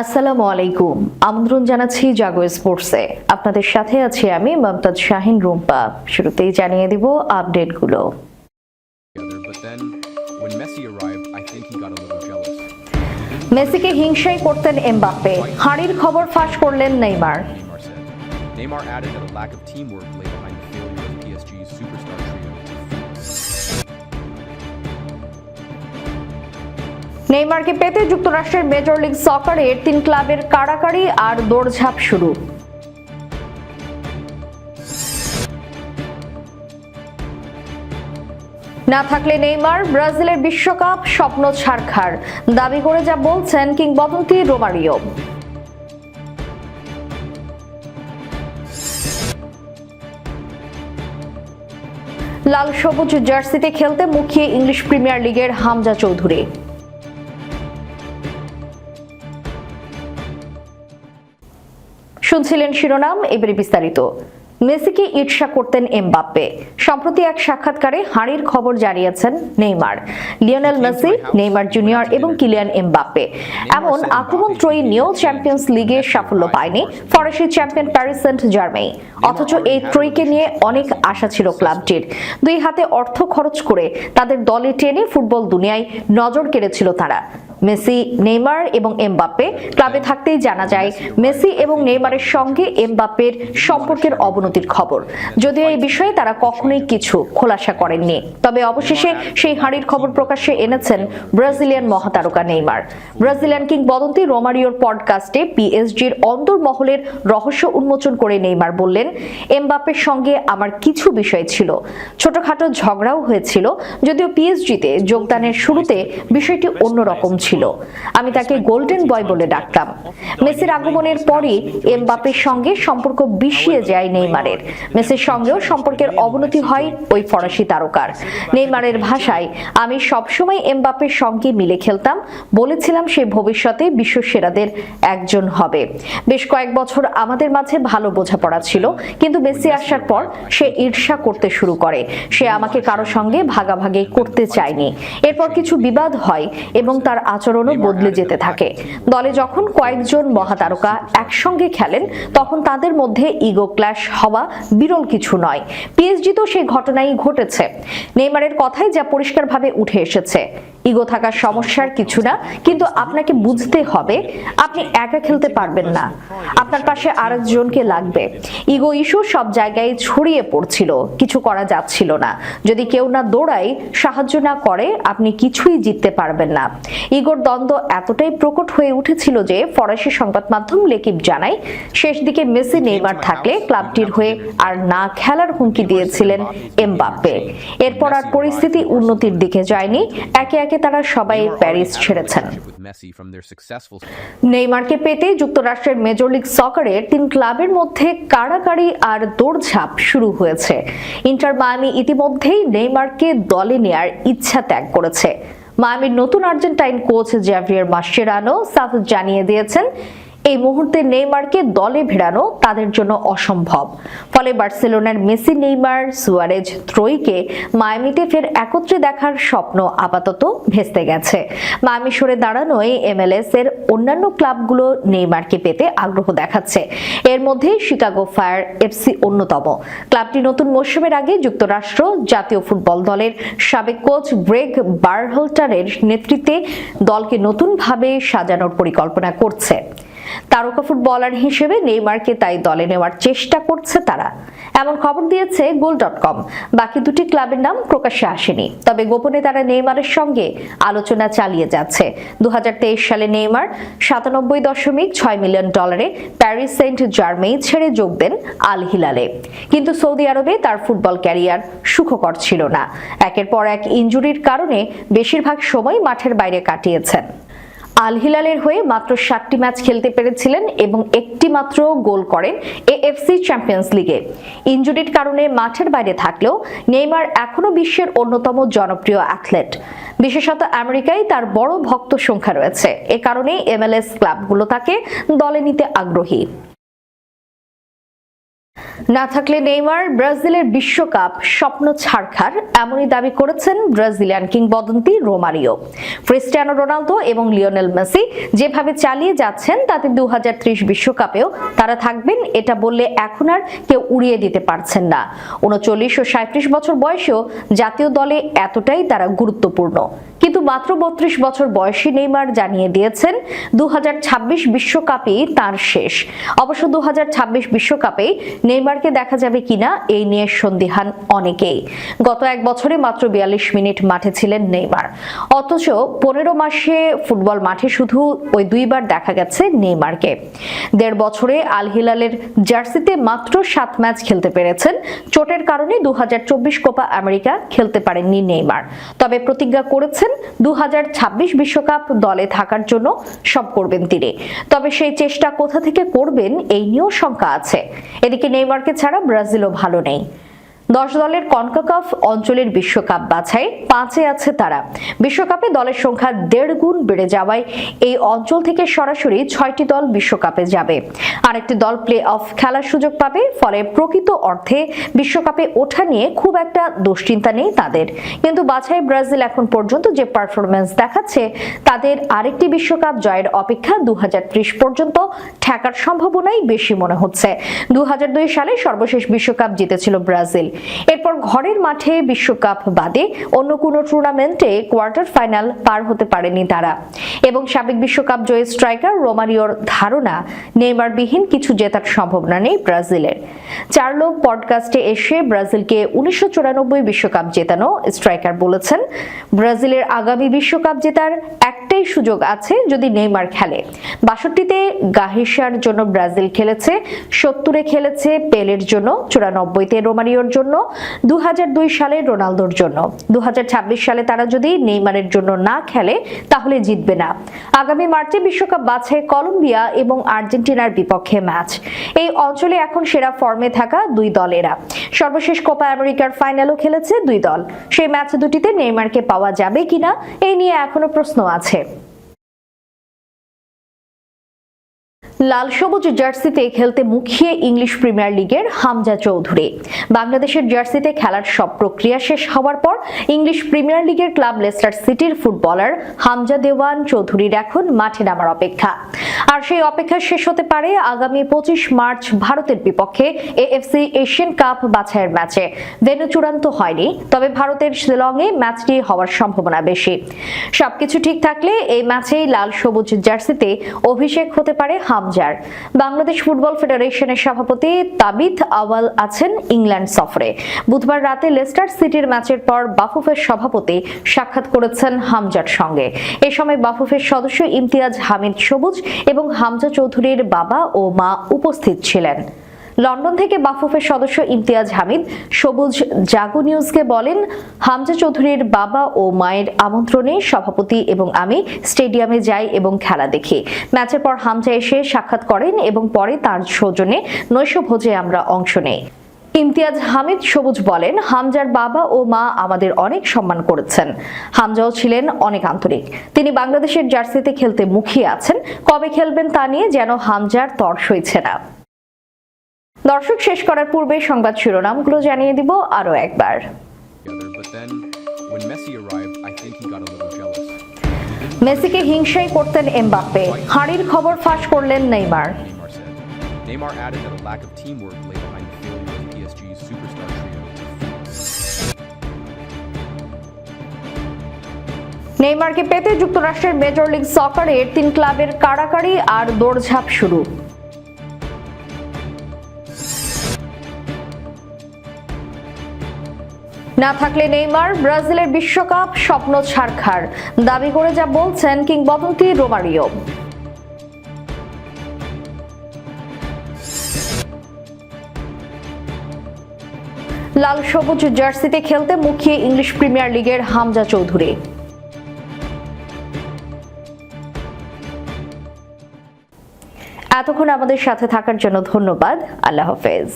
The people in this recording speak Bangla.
আসসালামু আলাইকুম। আমন্ত্রণ জানাচ্ছি জাগো স্পোর্টসে। আপনাদের সাথে আছি আমি মমতাজ শাহিন রুম্পা। শুরুতেই জানিয়ে দিব আপডেটগুলো। মেসিকে হিংসাই করতেন এমবাপ্পে। হাড়ির খবর ফাঁস করলেন নেইমার। নেইমারকে পেতে যুক্তরাষ্ট্রের মেজর লিগ সকারের তিন ক্লাবের কাড়াকাড়ি আর দৌড়ঝাঁপ শুরু। না থাকলে নেইমার ব্রাজিলের বিশ্বকাপ স্বপ্ন ছারখার দাবি করে যা বলছেন কিংবদন্তি রোমারিও। লাল সবুজ জার্সিতে খেলতে মুখিয়ে ইংলিশ প্রিমিয়ার লিগের হামজা চৌধুরী। শুনছিলেন শিরোনাম এবারে বিস্তারিত। মেসিকে ঈর্ষা করতেন এমবাপ্পে। সম্প্রতি এক সাক্ষাৎকারে হাড়ির খবর জানিয়েছেন Neymar. Lionel Messi Neymar junior এবং কিলিয়ান এমবাপ্পে। এমন আক্রমণ ত্রয়ী নিয়েও চ্যাম্পিয়ন্স লিগে সাফল্য পায়নি ফরাসি চ্যাম্পিয়ন প্যারিস সেন্ট জার্মেই অথচ এই ত্রয়ীকে নিয়ে অনেক আশা ছিল ক্লাবটির। দুই হাতে অর্থ খরচ করে তাদের দলে টেনে ফুটবল দুনিয়ায় নজর কেড়েছিল তারা। মেসি, নেইমার এবং এমবাপ্পে ক্লাবে থাকতেই জানা যায় মেসি এবং নেইমারের সঙ্গে এমবাপ্পের সম্পর্কের অবনতির খবর। যদিও এই বিষয়ে তারা কখনোই কিছু খোলাসা করেননি। তবে অবশেষে সেই হাঁড়ির খবর প্রকাশ্যে এনেছেন ব্রাজিলিয়ান মহাতারকা নেইমার। ব্রাজিলিয়ান কিংবদন্তি রোমারিওর পডকাস্টে পিএসজির অন্তর্মহলের রহস্য উন্মোচন করে নেইমার বললেন, এমবাপ্পের সঙ্গে আমার কিছু বিষয় ছিল। ছোটখাটো ঝগড়াও হয়েছিল, যদিও পিএসজিতে যোগদানের শুরুতে বিষয়টি অন্যরকম ছিল। আমি তাকে গোল্ডেন বয় বলে ডাকতাম। মেসির আগমনের পরই এমবাপ্পের সঙ্গে সম্পর্ক বিষিয়ে যায় নেইমারের। মেসির সঙ্গেও সম্পর্কের অবনতি হয় ওই ফরাসি তারকার। নেইমারের ভাষায়, আমি সবসময় এমবাপ্পের সঙ্গে মিলে খেলতাম। বলেছিলাম সে ভবিষ্যতে বিশ্ব সেরাদের একজন হবে। বেশ কয়েক বছর আমাদের মাঝে ভালো বোঝাপড়া ছিল, কিন্তু মেসি আসার পর সে ঈর্ষা করতে শুরু করে। সে আমাকে কারও সঙ্গে ভাগাভাগি করতে চায়নি। এরপর কিছু বিবাদ হয় এবং তার আচরণও বদলে যেতে থাকে। দলে যখন কয়েকজন মহাতারকা একসঙ্গে খেলেন তখন তাদের মধ্যে ইগো ক্ল্যাশ হওয়া বিরল কিছু নয়। পিএসজি তো সেই ঘটনাই ঘটেছে। নেইমারের কথাই যা পরিষ্কারভাবে উঠে এসেছে। ইগো থাকার সমস্যার কিছু না, কিন্তু আপনাকে বুঝতে হবে আপনি একা খেলতে পারবেন না। আপনার পাশে আরেকজনকে লাগবে। ইগো ইস্যু সব জায়গায় ছড়িয়ে পড়ছিল, কিছু করা যাচ্ছিল না। যদি কেউ না দৌড়ায়, সাহায্য না করে, আপনি কিছুই জিততে পারবেন না। ইগোর দ্বন্দ্ব এতটাই প্রকট হয়ে উঠেছিল যে ফরাসি সংবাদ মাধ্যম লেকিব জানায়, শেষ দিকে মেসি, নেইমার থাকলে ক্লাবটির হয়ে আর না খেলার হুমকি দিয়েছিলেন এমবাপ্পে। এরপর আর পরিস্থিতি উন্নতির দিকে যায়নি। একে একে তারা সবাই প্যারিস ছেড়েছেন। নেইমারকে পেতে যুক্তরাষ্ট্রের মেজর লিগ সকারে তিন ক্লাবের মধ্যে কাড়াকাড়ি আর দৌড়ঝাঁপ শুরু হয়েছে। ইন্টার মায়ামি ইতিমধ্যেই নেইমারকে দলে নেয়ার ইচ্ছা ত্যাগ করেছে। মায়ামির নতুন আর্জেন্টাইন কোচ জ্যাভিয়ার মাসেরানো সাফ জানিয়ে দিয়েছেন এই মুহূর্তে নেইমারকে দলে ভেড়ানো তাদের জন্য অসম্ভব। ফলে বার্সেলোনার মেসি, নেইমার, সুয়ারেজ, ত্রয়ীকে মায়ামিতে ফের একত্রে দেখার স্বপ্ন আপাতত ভেস্তে গেছে। মায়ামি সরে দাঁড়ানোয় এমএলএস এর অন্যান্য ক্লাবগুলো নেইমারকে পেতে আগ্রহ দেখাচ্ছে। এর মধ্যে শিকাগো ফায়ার এফসি অন্যতম। ক্লাবটি নতুন মৌসুমের আগে যুক্তরাষ্ট্র জাতীয় ফুটবল দলের সাবেক কোচ গ্রেগ বারহলটারের নেতৃত্বে দলকে নতুনভাবে সাজানোর পরিকল্পনা করছে। তারকা ফুটবলার হিসেবে নেইমারকে তাই দলে নেওয়ার চেষ্টা করছে তারা। এমন খবর দিয়েছে গোল ডট কম। বাকি দুটি ক্লাবের নাম প্রকাশ্যে আসেনি। তবে গোপনে তারা নেইমারের সঙ্গে আলোচনা চালিয়ে যাচ্ছে। দু সালে নেইমার সাতানব্বই দশমিক ছয় মিলিয়ন ডলারে প্যারিস সেন্ট জার্মেই ছেড়ে যোগ দেন আল হিলালে কিন্তু সৌদি আরবে তার ফুটবল ক্যারিয়ার সুখকর ছিল না। একের পর এক ইনজুরির কারণে বেশিরভাগ সময় মাঠের বাইরে কাটিয়েছেন। আল হিলালের হয়ে মাত্র সাতটি ম্যাচ খেলতে পেরেছিলেন এবং একটি মাত্র গোল করেন এএফসি চ্যাম্পিয়ন্স লিগে। ইঞ্জুরির কারণে মাঠের বাইরে থাকলেও নেইমার এখনও বিশ্বের অন্যতম জনপ্রিয় অ্যাথলেট। বিশেষত আমেরিকায় তার বড় ভক্ত সংখ্যা রয়েছে। এ কারণেই এমএলএস ক্লাবগুলো তাকে দলে নিতে আগ্রহী। না থাকলে নেইমার ব্রাজিলের বিশ্বকাপ স্বপ্ন ছাড়খার, এমনই দাবি করেছেন ব্রাজিলিয়ান কিংবদন্তি রোমারিও। ক্রিস্টিয়ানো রোনালদো এবং লিওনেল মেসি যেভাবে চালিয়ে যাচ্ছেন, তাতে দু বিশ্বকাপেও তারা থাকবেন, এটা বললে এখন আর কেউ উড়িয়ে দিতে পারছেন না। উনচল্লিশ ও সাঁত্রিশ বছর বয়সেও জাতীয় দলে এতটাই তারা গুরুত্বপূর্ণ। কিন্তু মাত্র বত্রিশ বছর বয়সী নেইমার জানিয়ে দিয়েছেন দু বিশ্বকাপেই তার শেষ। অবশ্য দু বিশ্বকাপে নেইমারকে দেখা যাবে কিনা, এই নিয়ে সন্দিহান অনেকেই। গত এক বছরে মাত্র বিয়াল্লিশ মিনিট মাঠে ছিলেন নেইমার। অথচ পনেরো মাসে ফুটবল মাঠে শুধু ওই দুইবার দেখা গেছে নেইমারকে। দেড় বছরে আল হিলালের জার্সিতে মাত্র সাত ম্যাচ খেলতে পেরেছেন। চোটের কারণে দু কোপা আমেরিকা খেলতে পারেননি নেইমার। তবে প্রতিজ্ঞা করেছেন দু বিশ্বকাপ দলে থাকার জন্য সব করবেন তিনি। তবে সেই চেষ্টা কোথা থেকে করবেন, এই নিয়েও শঙ্কা আছে। এদিকে নেইমারকে ছাড়া ব্রাজিলও ভালো নেই। দশ দলের কনকাকাফ অঞ্চলের বিশ্বকাপ বাছাই পাঁচে আছে তারা। বিশ্বকাপে দলের সংখ্যা দেড় গুণ বেড়ে যাওয়ায় এই অঞ্চল থেকে সরাসরি ছয়টি দল বিশ্বকাপে যাবে। আরেকটি দল প্লে অফ খেলার সুযোগ পাবে, ফলে প্রকৃত অর্থে বিশ্বকাপে ওঠা নিয়ে খুব একটা দুশ্চিন্তা নেই তাদের। কিন্তু বাছাই ব্রাজিল এখন পর্যন্ত যে পারফরমেন্স দেখাচ্ছে, তাদের আরেকটি বিশ্বকাপ জয়ের অপেক্ষা দু হাজার ত্রিশ পর্যন্ত ঠেকার সম্ভাবনাই বেশি মনে হচ্ছে। দু হাজার দুই সালে সর্বশেষ বিশ্বকাপ জিতেছিল ব্রাজিল। এরপর ঘরের মাঠে বিশ্বকাপ বাদে অন্য কোনো টুর্নামেন্টে কোয়ার্টার ফাইনাল পার হতে পারেনি তারা। এবং সাবেক বিশ্বকাপ জয়ী স্ট্রাইকার রোমারিওর ধারণা, নেইমারবিহীন কিছু জেতার সম্ভাবনা নেই ব্রাজিলের। চার্লো পডকাস্টে এসে ব্রাজিলকে উনিশশো বিশ্বকাপ জেতানো স্ট্রাইকার বলেছেন। ব্রাজিলের আগামী বিশ্বকাপ জেতার একটাই সুযোগ আছে যদি নেইমার খেলে। বাষট্টিতে গাহিসার জন্য ব্রাজিল খেলেছে, সত্তরে খেলেছে পেলের জন্য, চুরানব্বইতে রোমারিওর জন্য দুহাজার দুই সালে রোনালদোর জন্য। দুহাজার ছাব্বিশ সালে তারা যদি নেইমারের জন্য না খেলে, তাহলে জিতবে না। আগামী মার্চে বিশ্বকাপ বাছাই কলম্বিয়া এবং আর্জেন্টিনার বিপক্ষে ম্যাচ। এই অঞ্চলে এখন সেরা ফর্মে থাকা দুই দলেরা। সর্বশেষ কোপা আমেরিকার ফাইনালও খেলেছে দুই দল। সেই ম্যাচ দুটিতে নেইমারকে পাওয়া যাবে কিনা, এই নিয়ে এখনও প্রশ্ন আছে। লাল সবুজ জার্সিতে খেলতে মুখিয়ে ইংলিশ প্রিমিয়ার লিগের হামজা চৌধুরী। বাংলাদেশের জার্সিতে খেলার সব প্রক্রিয়া শেষ হওয়ার পর ইংলিশ প্রিমিয়ার লিগের ক্লাব লেস্টার সিটির ফুটবলার হামজা দেওয়ান চৌধুরীর এখন মাঠে নামার অপেক্ষা। আর সেই অপেক্ষা শেষ হতে পারে আগামী পঁচিশ মার্চ ভারতের বিপক্ষে এএফসি এশিয়ান কাপ বাছাইয়ের ম্যাচে। ভেন্যু চূড়ান্ত হয়নি, তবে ভারতের শিলংয়ে ম্যাচটি হওয়ার সম্ভাবনা বেশি। সবকিছু ঠিক থাকলে এই ম্যাচেই লাল সবুজ জার্সিতে অভিষেক হতে পারে হামজার বাংলাদেশ ফুটবল ফেডারেশনের সভাপতি তাবিথ আওয়াল আছেন ইংল্যান্ড সফরে। বুধবার রাতে লেস্টার সিটির ম্যাচের পর বাফুফের সভাপতি সাক্ষাৎ করেছেন হামজার সঙ্গে। এ সময় বাফুফের সদস্য ইমতিয়াজ হামিদ সবুজ এবং হামজা চৌধুরীর বাবা ও মা উপস্থিত ছিলেন। লন্ডন থেকে বাফুফের সদস্য ইমতিয়াজ হামিদ। সবুজ জাগো নিউজকে বলেন, হামজা চৌধুরীর বাবা ও মায়ের আমন্ত্রণে সভাপতি এবং আমি স্টেডিয়ামে যাই এবং খেলা দেখি। ম্যাচের পর হামজা এসে সাক্ষাৎ করেন এবং পরে তার সৌজন্যে নৈশভোজে আমরা অংশ নেই। ইমতিয়াজ হামিদ সবুজ বলেন, হামজার বাবা ও মা আমাদের অনেক সম্মান করেছেন। হামজাও ছিলেন অনেক আন্তরিক। তিনি বাংলাদেশের জার্সিতে খেলতে মুখিয়ে আছেন। কবে খেলবেন তা নিয়ে যেন হামজার তর সইছে না। দর্শক, শেষ করার পূর্বে সংবাদ শিরোনামগুলো জানিয়ে দিব আরও একবার। মেসিকে হিংসাই করতেন এমবাপ্পে। হাড়ির খবর ফাঁস করলেন নেইমার। নেইমারকে পেতে যুক্তরাষ্ট্রের মেজর লিগ সকারের তিন ক্লাবের কারাকারি আর দৌড়ঝাঁপ শুরু। না থাকলে নেইমার ব্রাজিলের বিশ্বকাপ স্বপ্ন ছাড়খার দাবি করে যা বলছেন কিংবদন্তি রোমারিও। লাল সবুজ জার্সিতে খেলতে মুখিয়ে ইংলিশ প্রিমিয়ার লিগের হামজা চৌধুরী। এতক্ষণ আমাদের সাথে থাকার জন্য ধন্যবাদ। আল্লাহ হাফেজ।